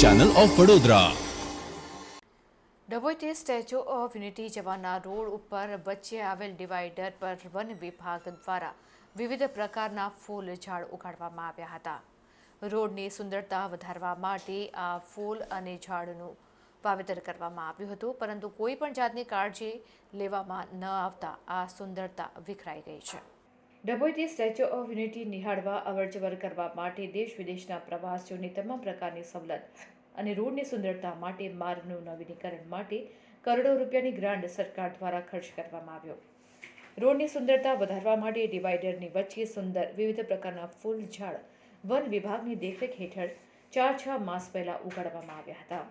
Channel of Vadodara ડભોઈથી Statue of Unity જવાના road ઉપર વચ્ચે આવેલ ડિવાઈડર પર વન વિભાગ દ્વારા વિવિધ પ્રકારના ફૂલ ઝાડ ઉગાડવામાં આવ્યા હતા. રોડની સુંદરતા વધારવા માટે આ ફૂલ અને ઝાડનું વાવેતર કરવામાં આવ્યું હતું, પરંતુ કોઈ પણ જાતની કાળજી લેવામાં ન આવતા આ સુંદરતા વિખરાઈ ગઈ છે. ડભોઈથી સ્ટેચ્યુ ઓફ યુનિટી નિહાળવા અવરજવર કરવા માટે દેશ વિદેશના પ્રવાસીઓને તમામ પ્રકારની સવલત અને રોડની સુંદરતા માટે માર્ગનું નવીનીકરણ માટે કરોડો રૂપિયાની ગ્રાન્ટ સરકાર દ્વારા ખર્ચ કરવામાં આવ્યો. રોડની સુંદરતા વધારવા માટે ડિવાઈડરની વચ્ચે સુંદર વિવિધ પ્રકારના ફૂલ ઝાડ વન વિભાગની દેખરેખ હેઠળ ચાર છ માસ પહેલા ઉગાડવામાં આવ્યા હતા.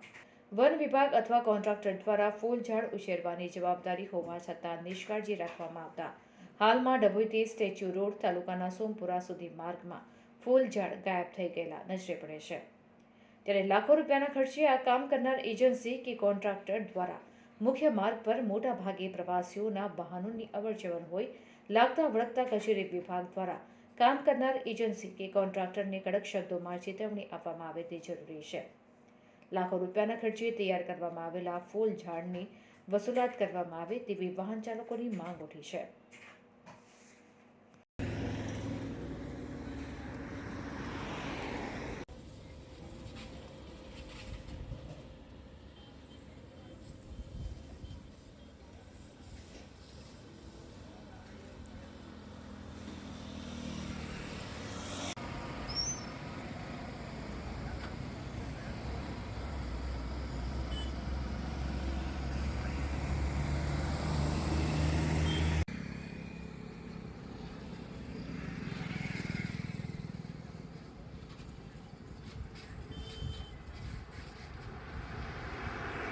વન વિભાગ અથવા કોન્ટ્રાક્ટર દ્વારા ફૂલ ઝાડ ઉછેરવાની જવાબદારી હોવા છતાં નિષ્કાળજી રાખવામાં આવતા હાલમાં ડભોઈથી સ્ટેચ્યુ રોડ તાલુકાના સોમપુરા સુધી માર્ગમાં ફૂલ ઝાડ ગાયબ થઈ ગયેલા નજરે પડે છે. ત્યારે લાખો રૂપિયાના ખર્ચે આ કામ કરનાર એજન્સી કે કોન્ટ્રાક્ટર દ્વારા મુખ્ય માર્ગ પર મોટા ભાગે પ્રવાસીઓના વાહનોની અવરજવર હોય, લાગતા વળગતા કચેરી વિભાગ દ્વારા કામ કરનાર એજન્સી કે કોન્ટ્રાક્ટરને કડક શબ્દોમાં ચેતવણી આપવામાં આવે તે જરૂરી છે. લાખો રૂપિયાના ખર્ચે તૈયાર કરવામાં આવેલા ફૂલ ઝાડની વસૂલાત કરવામાં આવે તેવી વાહન ચાલકોની માંગ ઉઠી છે.